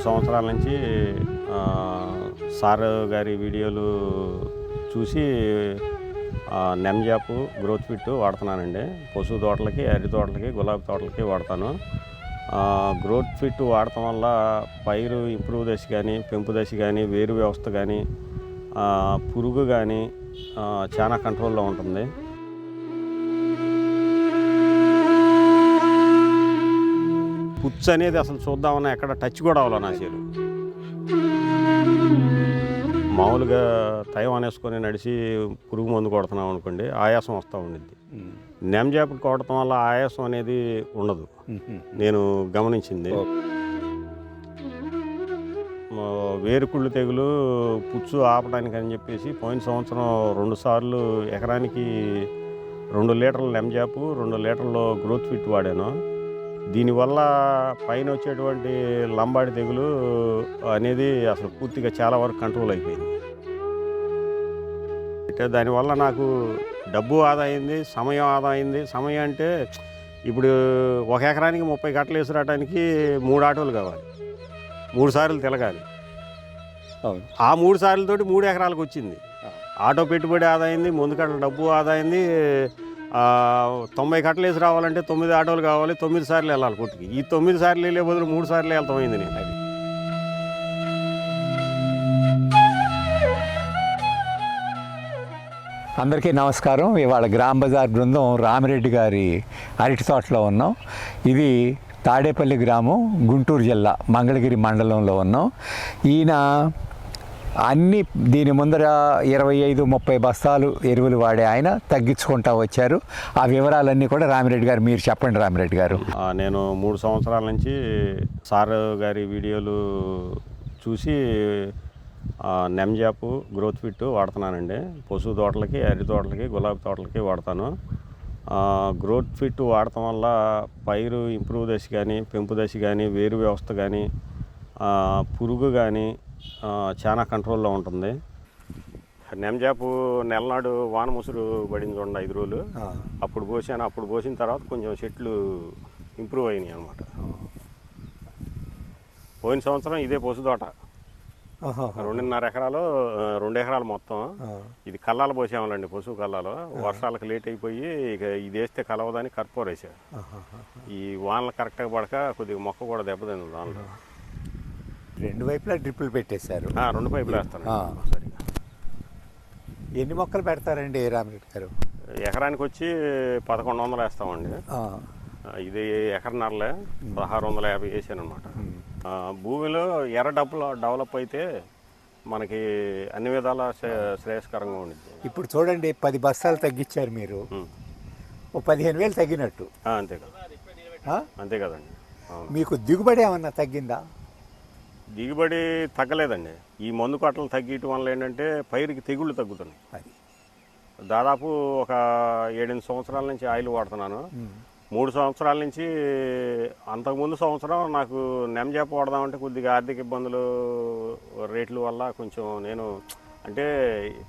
మూడు సంవత్సరాల నుంచి సార్ గారి వీడియోలు చూసి ఆ, నెమ్జాపు గ్రోత్ ఫిట్ వాడుతున్నానండి. పశువు తోటలకి అరటి తోటలకి గులాబీ తోటలకి వాడతాను. గ్రోత్ ఫిట్ వాడటం వల్ల పైరు ఇంప్రూవ్ దశ కానీ పెంపు దశ కానీ వేరు వ్యవస్థ కానీ పురుగు కానీ చాలా కంట్రోల్లో ఉంటుంది. పుచ్చు అనేది అసలు చూద్దామన్నా ఎక్కడ టచ్ కూడా అవ్వాలి నా చేలు. మామూలుగా తయం అనేసుకొని నడిచి పురుగు మందు కొడుతున్నాం అనుకోండి ఆయాసం వస్తూ ఉండిద్ది. నెమ్జాపుడు కొడటం వల్ల ఆయాసం అనేది ఉండదు. నేను గమనించింది. వేరుకుళ్ళు తెగులు పుచ్చు ఆపడానికి అని చెప్పేసి పోయిన సంవత్సరం రెండు సార్లు ఎకరానికి రెండు లీటర్ల నెమ్జాపు రెండు లీటర్లు గ్రోత్ ఫిట్ వాడాను. దీనివల్ల పైన వచ్చేటువంటి లంబాడి తెగులు అనేది అసలు పూర్తిగా చాలా వరకు కంట్రోల్ అయిపోయింది. అంటే దానివల్ల నాకు డబ్బు ఆదా అయింది సమయం ఆదా అయింది. సమయం అంటే ఇప్పుడు ఒక ఎకరానికి ముప్పై గంటలు వేసిరావడానికి మూడు ఆటోలు కావాలి. మూడు సార్లు తిరగాలి ఆ మూడు సార్లతోటి మూడు ఎకరాలకు వచ్చింది. ఆటో పెట్టుబడి ఆదా అయింది ముందు కట్ల డబ్బు ఆదా అయింది. తొంభై కట్టలు వేసి రావాలంటే తొమ్మిది ఆటోలు కావాలి తొమ్మిది సార్లు వెళ్ళాలి కొట్టుకి ఈ తొమ్మిది సార్లు వెళ్ళే బదులు మూడు సార్లు వెళ్తామైంది నేను. అది. అందరికీ నమస్కారం. ఇవాళ గ్రామ బజార్ బృందం రామిరెడ్డి గారి అరటి తోటలో ఉన్నాం. ఇది తాడేపల్లి గ్రామం గుంటూరు జిల్లా మంగళగిరి మండలంలో ఉన్నాం. ఈయన అన్ని దీని ముందర ఇరవై ఐదు ముప్పై బస్తాలు ఎరువులు వాడే ఆయన తగ్గించుకుంటా వచ్చారు. ఆ వివరాలన్నీ కూడా రామిరెడ్డి గారు మీరు చెప్పండి రామిరెడ్డి గారు. నేను మూడు సంవత్సరాల నుంచి సార్ గారి వీడియోలు చూసి నెమ్జాపు గ్రోత్ ఫిట్ వాడుతున్నానండి. పశు తోటలకి అరటి తోటలకి గులాబీ తోటలకి వాడతాను. గ్రోత్ ఫిట్ వాడటం వల్ల పైరు ఇంప్రూవ్ దశ కానీ పెంపు దశ కానీ వేరు వ్యవస్థ కానీ పురుగు కానీ చాలా కంట్రోల్లో ఉంటుంది. నెమ్జాపు నెలనాడు వాన ముసురు పడింది చూడండి ఐదు రోజులు. అప్పుడు పోసాను అప్పుడు పోసిన తర్వాత కొంచెం చెట్లు ఇంప్రూవ్ అయినాయి అనమాట పోయిన సంవత్సరం ఇదే పసు తోట. రెండున్నర ఎకరాలు రెండు ఎకరాలు మొత్తం. ఇది కల్లాలు పోసాములండి పశువు కల్లాలు. వర్షాలకు లేట్ అయిపోయి ఇక ఇది వేస్తే కలవదని కర్పూర వేసారు ఈ వానలు కరెక్ట్గా పడక కొద్దిగా మొక్క కూడా దెబ్బతింది దానిలో. రెండు వైపులా డ్రిప్పులు పెట్టేశారు. రెండు పైపులు వేస్తాను. ఆ. సరిగా. ఎన్ని మొక్కలు పెడతారండి రామిరెడ్డి గారు? ఎకరానికి వచ్చి పదకొండు వందలు వేస్తామండి. ఆ, ఆ, ఇది ఎకరన్నరలే పదహారు వందల యాభై వేసాను అనమాట భూమిలో ఎర్ర డబ్బులు డెవలప్ అయితే మనకి అన్ని విధాల శ్రే- శ్రేయస్కరంగా ఉండిద్ది. ఇప్పుడు చూడండి పది బస్తాలు తగ్గించారు మీరు. ఉం. ఓ పదిహేను వేలు తగ్గినట్టు. ఆ, అంతే కదా. ఆ? అంతే కదండి. అవును. మీకు దిగుబడి ఏమన్నా తగ్గిందా? దిగుబడి తగ్గలేదండి. ఈ మందు కట్టలు తగ్గటం వల్ల ఏంటంటే పైరుకి తెగుళ్ళు తగ్గుతున్నాయి. అది. దాదాపు ఒక ఏడెనిమిది సంవత్సరాల నుంచి ఆయిల్ వాడుతున్నాను. మూడు సంవత్సరాల నుంచి అంతకుముందు సంవత్సరం నాకు నెమ్జాప్ వాడదామంటే కొద్దిగా ఆర్థిక ఇబ్బందులు రేట్ల వల్ల కొంచెం నేను అంటే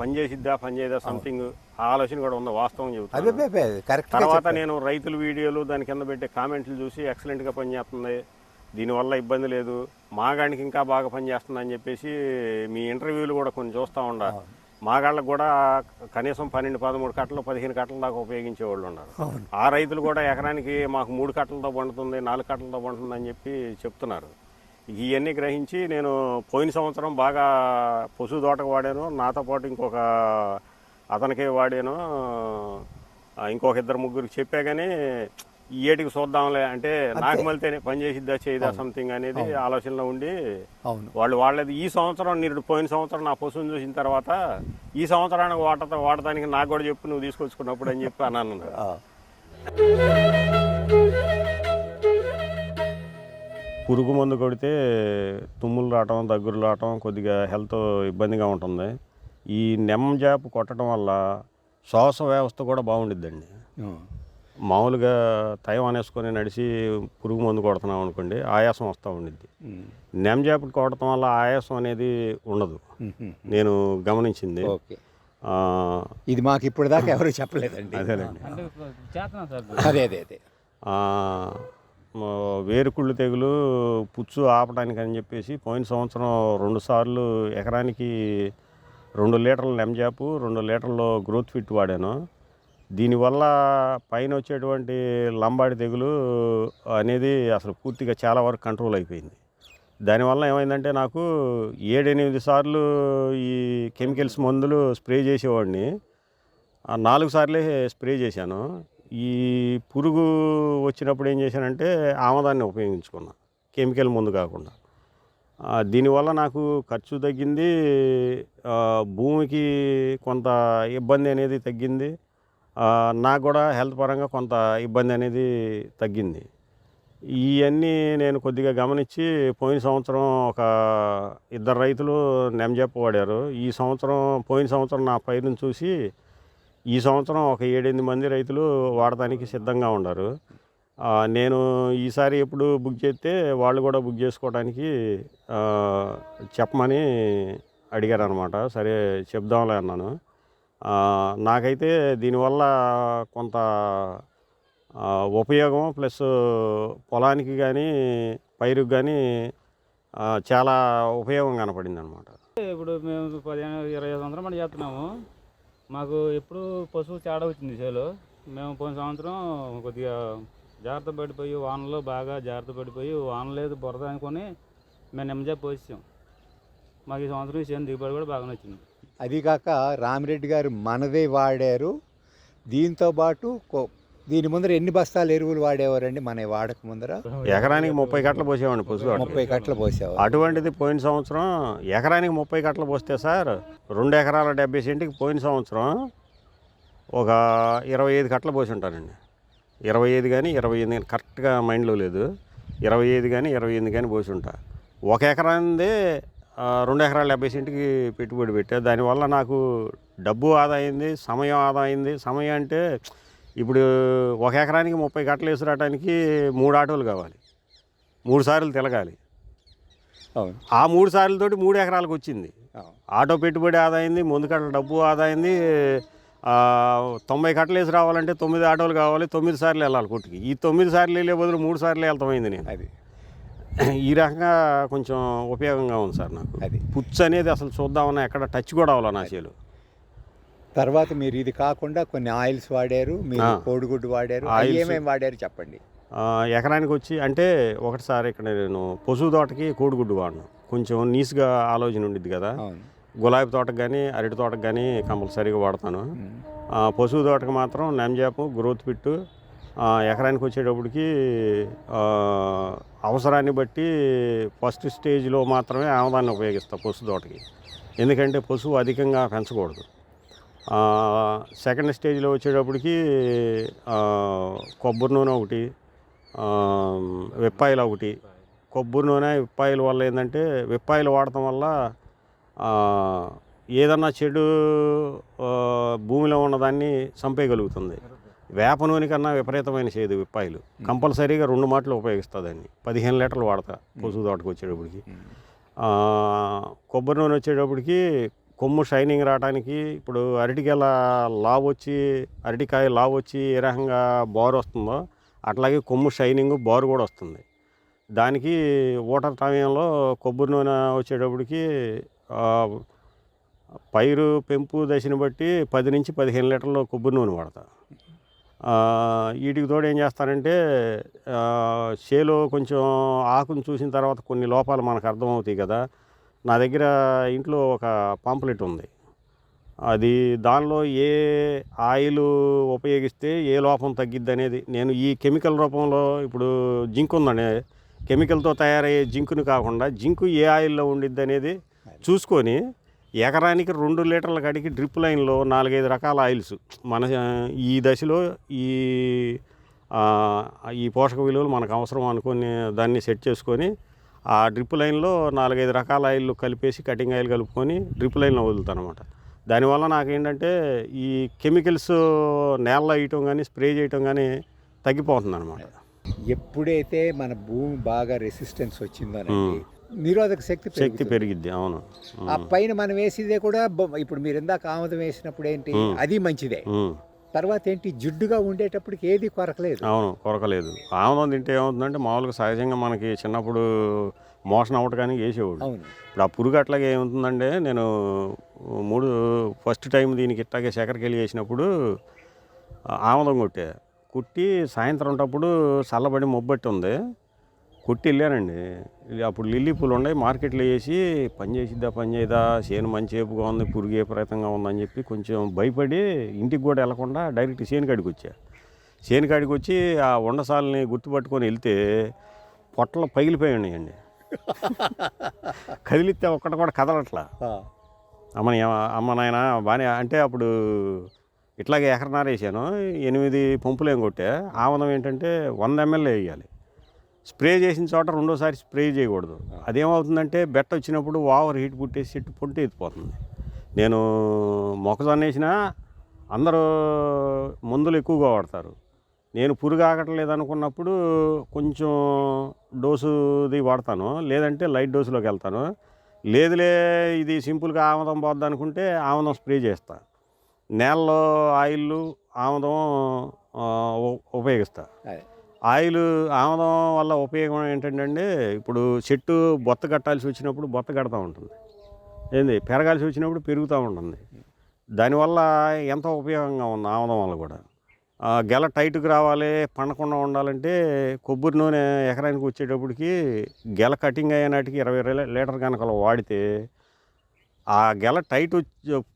పని చేసిద్దా పని చేయదా సంథింగ్ ఆలోచన కూడా ఉంది వాస్తవం చెబుతాను తర్వాత. నేను రైతుల వీడియోలు దాని కింద పెట్టే కామెంట్లు చూసి ఎక్సలెంట్గా పనిచేస్తుంది. దీనివల్ల ఇబ్బంది లేదు. మాగాడికి ఇంకా బాగా పనిచేస్తుంది అని చెప్పేసి మీ ఇంటర్వ్యూలు కూడా కొన్ని చూస్తూ ఉండ. మాగాళ్ళకు కూడా కనీసం పన్నెండు పదమూడు కట్టలు పదిహేను కట్టల దాకా ఉపయోగించే వాళ్ళు ఉన్నారు. ఆ రైతులు కూడా ఎకరానికి మాకు మూడు కట్టలతో పండుతుంది నాలుగు కట్టలతో పండుతుంది అని చెప్పి చెప్తున్నారు. ఇవన్నీ గ్రహించి నేను పోయిన సంవత్సరం బాగా పశువు తోటకు వాడాను. నాతో పాటు ఇంకొక అతనికే వాడాను. ఇంకొక ఇద్దరు ముగ్గురికి చెప్పా కానీ ఏటికి చూద్దాంలే అంటే నాకు మళ్ళీ పని చేసిద్దా చేయదా సంథింగ్ అనేది ఆలోచనలో ఉండి అవును. వాళ్ళు వాళ్ళది ఈ సంవత్సరం నేను పోయిన సంవత్సరం నా పశువుని చూసిన తర్వాత ఈ సంవత్సరానికి వాట వాడటానికి నాకు కూడా చెప్పు నువ్వు తీసుకొచ్చుకున్నప్పుడు అని చెప్పి అన్నాను. ఆ, పురుగు మందు కొడితే తుమ్ములు రావటం దగ్గులు రావటం కొద్దిగా హెల్త్ ఇబ్బందిగా ఉంటుంది. ఈ నెమ్ జాప్ కొట్టడం వల్ల శ్వాస వ్యవస్థ కూడా బాగుండిద్దండి. మామూలుగా తయం అనేసుకొని నడిచి పురుగు మందు కొడుతున్నాం అనుకోండి ఆయాసం వస్తూ ఉండిద్ది. ఉం. నెమ్ జాప్ కొట్టడం వల్ల ఆయాసం అనేది ఉండదు. నేను గమనించింది. ఓకే. ఆ, ఇది మాకు ఇప్పుడు దాకా ఎవరు చెప్పలేదండి. సార్. అదే అదే అదే. వేరుకుళ్ళు తెగులు పుచ్చు ఆపడానికి అని చెప్పేసి పోయిన సంవత్సరం రెండు సార్లు ఎకరానికి రెండు లీటర్ల నెమ్జాపు రెండు లీటర్లు గ్రోత్ ఫిట్ వాడాను. దీనివల్ల పైన వచ్చేటువంటి లంబాడి తెగులు అనేది అసలు పూర్తిగా చాలా వరకు కంట్రోల్ అయిపోయింది. దానివల్ల ఏమైందంటే నాకు ఏడెనిమిది సార్లు ఈ కెమికల్స్ మందులు స్ప్రే చేసేవాడిని. నాలుగు సార్లే స్ప్రే చేశాను. ఈ పురుగు వచ్చినప్పుడు ఏం చేశానంటే ఆమదాన్ని ఉపయోగించుకున్నా కెమికల్ ముందు కాకుండా. దీనివల్ల నాకు ఖర్చు తగ్గింది భూమికి కొంత ఇబ్బంది అనేది తగ్గింది. నాకు కూడా హెల్త్ పరంగా కొంత ఇబ్బంది అనేది తగ్గింది. ఇవన్నీ నేను కొద్దిగా గమనించి పోయిన సంవత్సరం ఒక ఇద్దరు రైతులు నెమ్జెప్ప వాడారు. ఈ సంవత్సరం పోయిన సంవత్సరం నా పైరుని చూసి ఈ సంవత్సరం ఒక ఏడెనిమిది మంది రైతులు వాడటానికి సిద్ధంగా ఉన్నారు నేను ఈసారి ఎప్పుడు బుక్ చేస్తే వాళ్ళు కూడా బుక్ చేసుకోవడానికి చెప్పమని అడిగారు అనమాట సరే చెప్దాంలే అన్నాను. నాకైతే దీనివల్ల కొంత ఉపయోగం ప్లస్ పొలానికి కానీ పైరుకి కానీ చాలా ఉపయోగం కనపడింది అనమాట ఇప్పుడు మేము పదిహేను ఇరవై సంవత్సరం మనం చేస్తున్నాము. మాకు ఎప్పుడు పశువు చాడ వచ్చింది చేలో. మేము పోయిన సంవత్సరం కొద్దిగా జాగ్రత్త పడిపోయి వానలో బాగా జాగ్రత్త పడిపోయి వాన లేదు బురద అనుకొని మేము నిమ్మజా పోసాం మాకు ఈ సంవత్సరం ఈ చేను దిగుబడి కూడా బాగానే వచ్చింది. అది కాక రామిరెడ్డి గారు మనదే వాడారు. దీంతో పాటు కొ- దీని ముందర ఎన్ని బస్తాలు ఎరువులు వాడేవారండి? మన వాడక ముందర ఎకరానికి ముప్పై కట్టలు పోసేవాడిని పశువు. ముప్పై కట్టలు పోసేవారు. అటువంటిది పోయిన సంవత్సరం ఎకరానికి ముప్పై కట్టలు పోస్తే సార్ రెండు ఎకరాల డెబ్బై సెంట్కి పోయిన సంవత్సరం ఒక ఇరవై ఐదు కట్టలు పోసి ఉంటానండి ఇరవై ఐదు కానీ ఇరవై ఎనిమిది కానీ కరెక్ట్గా మైండ్లో లేదు. ఇరవై ఐదు కానీ ఇరవై ఎనిమిది కానీ పోసి ఉంటా ఒక ఎకరాందే రెండు ఎకరాల డెబ్బై సెంట్కి పెట్టుబడి పెట్టా. దానివల్ల నాకు డబ్బు ఆదా అయింది సమయం ఆదా అయింది. సమయం అంటే ఇప్పుడు ఒక ఎకరానికి ముప్పై కట్టలు వేసి రావడానికి మూడు ఆటోలు కావాలి. మూడు సార్లు తిరగాలి. ఆ మూడు సార్లతోటి మూడు ఎకరాలకు వచ్చింది. ఆటో పెట్టుబడి ఆదా అయింది ముందు కట్టల డబ్బు ఆదా అయింది. తొంభై కట్టలు వేసి రావాలంటే తొమ్మిది ఆటోలు కావాలి తొమ్మిది సార్లు వెళ్ళాలి కొట్టుకి. ఈ తొమ్మిది సార్లు వెళ్ళే బదులు మూడు సార్లు వెళ్తామైంది నేను. అది. ఈ రకంగా కొంచెం ఉపయోగంగా ఉంది సార్ నాకు. అది. పుచ్చు అనేది అసలు చూద్దామన్నా ఎక్కడ టచ్ కూడా అవ్వాలి నా చేలు. తర్వాత మీరు ఇది కాకుండా కొన్ని ఆయిల్స్ వాడారు మీరు. కోడిగుడ్డు వాడారు. ఏమేమి వాడారు చెప్పండి? ఆ, ఎకరానికి వచ్చి అంటే ఒకటిసారి ఇక్కడ నేను పశువు తోటకి కోడిగుడ్డు వాడిను. కొంచెం నీస్గా ఆలోచన ఉండిద్ది కదా. అవును. గులాబీ తోటకు కానీ అరటి తోటకు కానీ కంపల్సరీగా వాడతాను. ఆ, పశువు తోటకు మాత్రం నెమ్జాపు గ్రోత్ పిట్టు ఎకరానికి వచ్చేటప్పటికి అవసరాన్ని బట్టి ఫస్ట్ స్టేజ్లో మాత్రమే ఆమదాన్ని ఉపయోగిస్తా పశువు తోటకి. ఎందుకంటే పశువు అధికంగా పెంచకూడదు. సెకండ్ స్టేజ్లో వచ్చేటప్పటికి కొబ్బరి నూనె ఒకటి విప్పాయిలు వెప్పాయిలు ఒకటి. కొబ్బరి నూనె విప్పాయిల వల్ల ఏంటంటే విప్పాయిలు వాడటం వల్ల ఏదన్నా చెడు భూమిలో ఉన్నదాన్ని చంపేయగలుగుతుంది. వేప నూనె కన్నా విపరీతమైన చేదు విప్పాయిలు. కంపల్సరీగా రెండు మాటలు ఉపయోగిస్తుందండి పదిహేను లీటర్లు వాడతా పశువు తోటకు వచ్చేటప్పటికి. కొబ్బరి నూనె వచ్చేటప్పటికి కొమ్ము షైనింగ్ రావడానికి ఇప్పుడు అరటికాయల లావ్ వచ్చి అరటికాయ లావ్ వచ్చి ఏ రకంగా బారు వస్తుందో అట్లాగే కొమ్ము షైనింగ్ బారు కూడా వస్తుంది. దానికి ఊటర్ సమయంలో కొబ్బరి నూనె వచ్చేటప్పటికి పైరు పెంపు దశని బట్టి పది నుంచి పదిహేను లీటర్లు కొబ్బరి నూనె వాడతా. వీటికి తోడు ఏం చేస్తానంటే చేలో కొంచెం ఆకును చూసిన తర్వాత కొన్ని లోపాలు మనకు అర్థమవుతాయి కదా. నా దగ్గర ఇంట్లో ఒక పాంప్లెట్ ఉంది. అది దానిలో ఏ ఆయిల్ ఉపయోగిస్తే ఏ లోపం తగ్గిద్ది అనేది నేను ఈ కెమికల్ రూపంలో ఇప్పుడు జింక్ ఉందండి కెమికల్తో తయారయ్యే జింకుని కాకుండా జింకు ఏ ఆయిల్లో ఉండిద్ది అనేది చూసుకొని ఎకరానికి రెండు లీటర్ల కాడికి డ్రిప్ లైన్లో నాలుగైదు రకాల ఆయిల్స్. మన ఈ దశలో ఈ ఈ పోషక విలువలు మనకు అవసరం అనుకుని దాన్ని సెట్ చేసుకొని ఆ డ్రిప్ లైన్లో నాలుగైదు రకాల ఆయిల్ కలిపేసి కటింగ్ ఆయిల్ కలుపుకొని డ్రిప్ లైన్లో వదులుతాను అనమాట దానివల్ల నాకేంటంటే ఈ కెమికల్స్ నేలలో వేయటం కానీ స్ప్రే చేయటం కానీ తగ్గిపోతుంది అనమాట ఎప్పుడైతే మన భూమి బాగా రెసిస్టెన్స్ వచ్చిందోనండి నిరోధక శక్తి శక్తి. పెరిగిద్ది అవును. ఆ పైన మనం వేసేదే కూడా ఇప్పుడు మీరు ఇందాక ఆముదం వేసినప్పుడు ఏంటి. అది మంచిదే. తర్వాత ఏంటి? జిడ్డుగా ఉండేటప్పటికి ఏది కొరకలేదు. అవును కొరకలేదు. ఆముదం తింటే ఏమవుతుందంటే మామూలుగా సహజంగా మనకి చిన్నప్పుడు మోషన్ అవ్వటానికి వేసేవాడు ఇప్పుడు ఆ పురుగు అట్లాగే ఏమవుతుందంటే నేను మూడు ఫస్ట్ టైం దీనికి ఇట్లాగే చక్కెరకెళ్ళి వేసినప్పుడు ఆముదం కొట్టే. కుట్టి సాయంత్రం ఉంటప్పుడు చల్లబడి మొబ్బట్టి ఉంది. కుట్టి వెళ్ళానండి అప్పుడు లిల్లీ పూలు ఉన్నాయి మార్కెట్లో వేసి పని చేసిద్దా పని చేయదా చేను మంచి ఏపుగా ఉంది పురుగు విపరీతంగా ఉందని చెప్పి కొంచెం భయపడి ఇంటికి కూడా వెళ్ళకుండా డైరెక్ట్ చేను కాడికి వచ్చా. చేను కాడికి వచ్చి ఆ వండసాలని గుర్తుపట్టుకొని వెళ్తే పొట్టలు పగిలిపోయి ఉన్నాయండి. కదిలిస్తే ఒక్కటి కూడా కదలట్లా. ఆ, అమ్మని అమ్మ నాయన బాగానే అంటే అప్పుడు ఇట్లాగే ఎకరన్నర వేసాను ఎనిమిది పంపులు ఏం కొట్టే. ఆమదం ఏంటంటే వంద ఎంఎల్ వేయాలి. స్ప్రే చేసిన చోట రెండోసారి స్ప్రే చేయకూడదు. అదేమవుతుందంటే బెట్ట వచ్చినప్పుడు ఓవర్ హీట్ పుట్టేసి చెట్టు పొంటి ఎత్తిపోతుంది. నేను మొక్కజొన్న వేసినా అందరూ మందులు ఎక్కువగా వాడతారు. నేను పురుగు ఆగట్లేదు అనుకున్నప్పుడు కొంచెం డోసుది వాడతాను. లేదంటే లైట్ డోసులోకి వెళ్తాను. లేదులే ఇది సింపుల్గా ఆముదం పోద్ది అనుకుంటే ఆముదం స్ప్రే చేస్తా. నేలలో ఆయిల్ ఆముదం ఉపయోగిస్తా. అదే. ఆయిల్ ఆముదం వల్ల ఉపయోగం ఏంటంటే ఇప్పుడు చెట్టు బొత్త కట్టాల్సి వచ్చినప్పుడు బొత్త కడతా ఉంటుంది. ఏంది? పెరగాల్సి వచ్చినప్పుడు పెరుగుతూ ఉంటుంది. దానివల్ల ఎంత ఉపయోగంగా ఉంది ఆమదం వల్ల కూడా? ఆ, గెల టైట్కి రావాలి పండకుండా ఉండాలంటే కొబ్బరి నూనె ఎకరానికి వచ్చేటప్పటికి గెల కటింగ్ అయ్యేనాటికి ఇరవై లీటర్ కనుక వాడితే ఆ గెల టైట్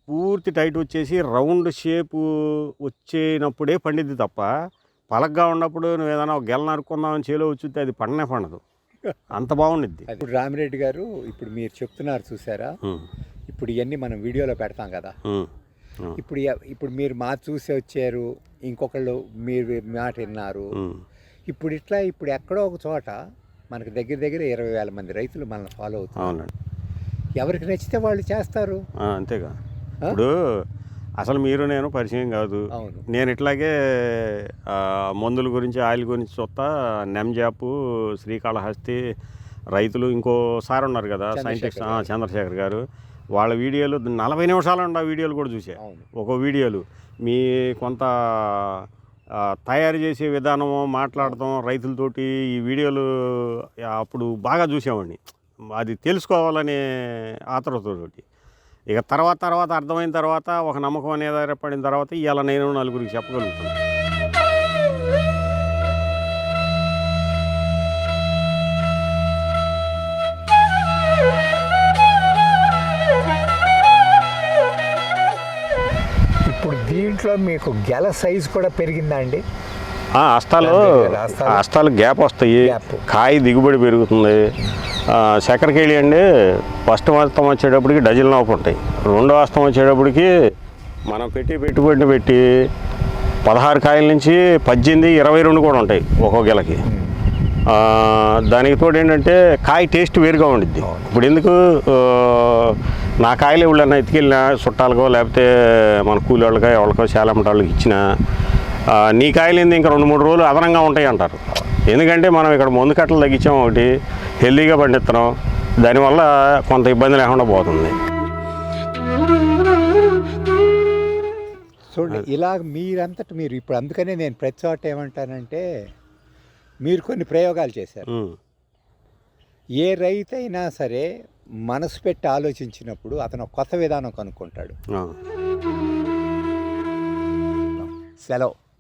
పూర్తి టైట్ వచ్చేసి రౌండ్ షేపు వచ్చేనప్పుడే పండిద్ది తప్ప పలగ్గా ఉన్నప్పుడు నువ్వు ఏదైనా ఒక గెల నరుక్కుందామని చేలో వచ్చితే అది పండనే పండదు. అంత బాగుండిద్ది. ఇప్పుడు రామిరెడ్డి గారు ఇప్పుడు మీరు చెప్తున్నారు చూసారా? ఇప్పుడు ఇవన్నీ మనం వీడియోలో పెడతాం కదా. ఇప్పుడు ఇప్పుడు మీరు మా చూసి వచ్చారు ఇంకొకళ్ళు మీరు మాట విన్నారు. ఇప్పుడు ఇట్లా ఇప్పుడు ఎక్కడో ఒక చోట మనకి దగ్గర దగ్గర ఇరవై వేల మంది రైతులు మనల్ని ఫాలో అవుతున్నారు. ఎవరికి నచ్చితే వాళ్ళు చేస్తారు. అంతేగా. ఇప్పుడు అసలు మీరు నేను పరిచయం కాదు. నేను ఇట్లాగే మందుల గురించి ఆయిల్ గురించి చూస్తా నెమ్జాపు శ్రీకాళహస్తి రైతులు ఇంకో సార్ ఉన్నారు కదా సైంటిస్ట్ చంద్రశేఖర్ గారు. వాళ్ళ వీడియోలు నలభై నిమిషాలు ఉండే వీడియోలు కూడా చూసా. ఒక వీడియోలు. మీ కొంత తయారు చేసే విధానము మాట్లాడటం రైతులతోటి ఈ వీడియోలు అప్పుడు బాగా చూసామండి అది తెలుసుకోవాలనే ఆతరతోటి ఇక తర్వాత తర్వాత అర్థమైన తర్వాత ఒక నమ్మకం అనేది ఏర్పడిన తర్వాత ఇవాళ నేను నలుగురికి చెప్పగలుగుతాను ఇప్పుడు దీంట్లో మీకు గెల సైజు కూడా పెరిగిందా అండి? అస్తాలు అస్తాలు. గ్యాప్ వస్తాయి. కాయ దిగుబడి పెరుగుతుంది. చక్కెరకేళి అండి ఫస్ట్ హస్తం వచ్చేటప్పటికి డజన్ లోపు ఉంటాయి. రెండో హస్తం వచ్చేటప్పటికి మనం పెట్టి పెట్టుబడిని పెట్టి పదహారు కాయల నుంచి పద్దెనిమిది ఇరవై రెండు కూడా ఉంటాయి ఒక్కో గెలకి. దానికి తోడు ఏంటంటే కాయ టేస్ట్ వేరుగా ఉండిద్ది. ఇప్పుడు ఎందుకు నా కాయలు ఎవళ్ళన్నా ఎత్తుకెళ్ళినా చుట్టాలకో లేకపోతే మన కూలి వాళ్ళకో ఎవరికో చాలా వాళ్ళకి ఇచ్చినా నీ కాయలు ఇంకా రెండు మూడు రోజులు అదనంగా ఉంటాయి అంటారు. ఎందుకంటే మనం ఇక్కడ మందు కట్టలు తగ్గించాం ఒకటి హెల్దీగా పండిస్తున్నాం. దానివల్ల కొంత ఇబ్బంది లేకుండా పోతుంది. చూడండి ఇలా మీరంతట మీరు ఇప్పుడు అందుకనే నేను ప్రతి చోట ఏమంటానంటే మీరు కొన్ని ప్రయోగాలు చేశారు. ఏ రైతు అయినా సరే మనసు పెట్టి ఆలోచించినప్పుడు అతను కొత్త విధానం కనుక్కుంటాడు. సెలవు.